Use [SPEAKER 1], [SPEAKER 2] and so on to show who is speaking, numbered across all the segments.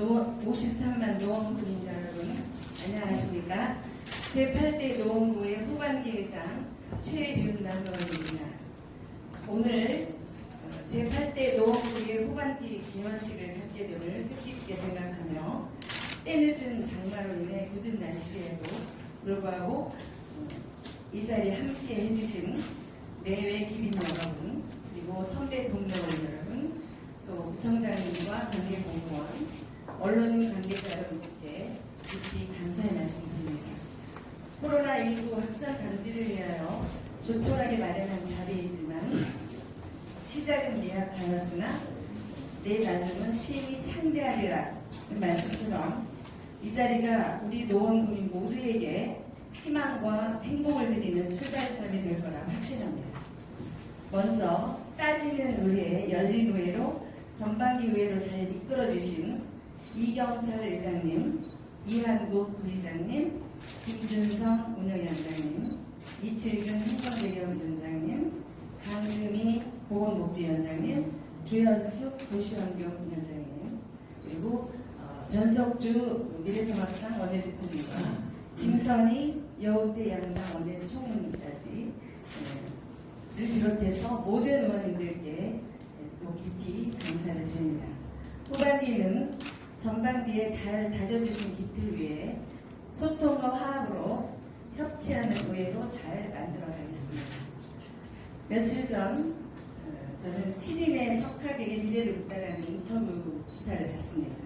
[SPEAKER 1] 노, 53만 노원구민자 여러분. 안녕하십니까? 제8대 노원구의 후반기 의장 최윤남 의원입니다. 오늘 어, 제8대 노원구의 후반기 기원식을 갖게 됨을 뜻깊게 생각하며 때늦은 장마로 인해 굳은 날씨에도 불구하고 어, 이 자리에 함께 해주신 내외 기빈 여러분 그리고 선배 동료원 여러분 또 구청장님과 관계 공무원 언론 관계자 여러분께 깊이 감사의 말씀드립니다. 코로나19 확산 방지를 위하여 조촐하게 마련한 자리이지만 시작은 미약하였으나 내 나중은 심히 창대하리라 는 말씀처럼 이 자리가 우리 노원구민 모두에게 희망과 행복을 드리는 출발점이 될 거라 확신합니다. 먼저 따지는 의회, 열린 의회로 전반기 의회로 잘 이끌어 주신 이경철 의장님, 이한국 부의장님, 김준성 운영위원장님, 이칠근 행정대결위원장님, 강금희 보건복지위원장님, 주현숙 도시환경 위원장님, 그리고 어, 변석주 미래통합당 원내대표님과 김선희 여우대 양당 원내 총무님까지 를 비롯해서 모든 의원님들께 또 깊이 감사를 드립니다. 후반기는 전반기에 잘 다져주신 깃을 위해 소통과 화합으로 협치하는 의회로 잘 만들어 가겠습니다. 며칠 전 어, 저는 7인의 석학에게 미래를 묻다라는 인터뷰 기사를 봤습니다.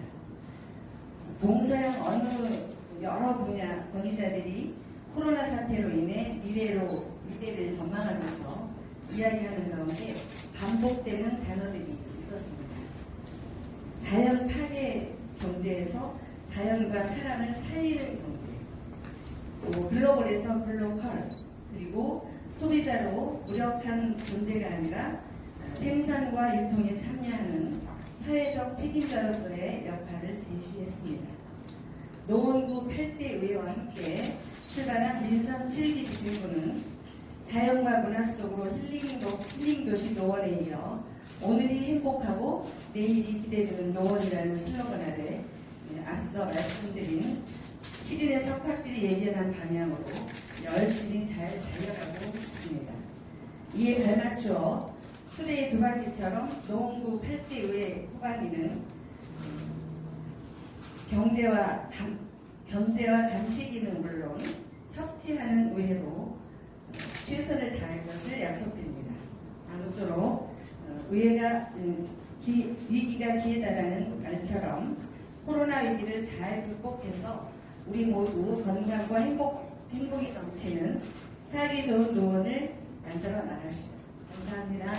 [SPEAKER 1] 동서양 어느 여러 분야 권위자들이 코로나 사태로 인해 미래로 미래를 전망하면서 이야기하는 가운데 반복되는 단어들이 있었습니다. 자연 파괴 경제에서 자연과 사람을 살리는 경제, 또 글로벌에서 글로컬, 그리고 소비자로 무력한 존재가 아니라 생산과 유통에 참여하는 사회적 책임자로서의 역할을 제시했습니다. 노원구 8대 의회와 함께 출발한 민선 7기 집행부는 자연과 문화 속으로 힐링도, 힐링 도시 노원에 이어 오늘이 행복하고 내일이 기대되는 노원이라는 슬로건 아래 네, 앞서 말씀드린 7일의 석학들이 예견한 방향으로 열심히 잘 달려가고 있습니다. 이에 발맞추어 수레의 두 바퀴처럼 노원구 8대 의회 후반기는 경제와 감, 경제와 감시 기능 물론 협치하는 의회로 최선을 다할 것을 약속드립니다. 아무쪼록 어, 의회가 음, 기- 위기가 기회다라는 말처럼 코로나 위기를 잘 극복해서 우리 모두 건강과 행복, 행복이 넘치는 살기 좋은 노원을 만들어 나가시죠. 감사합니다.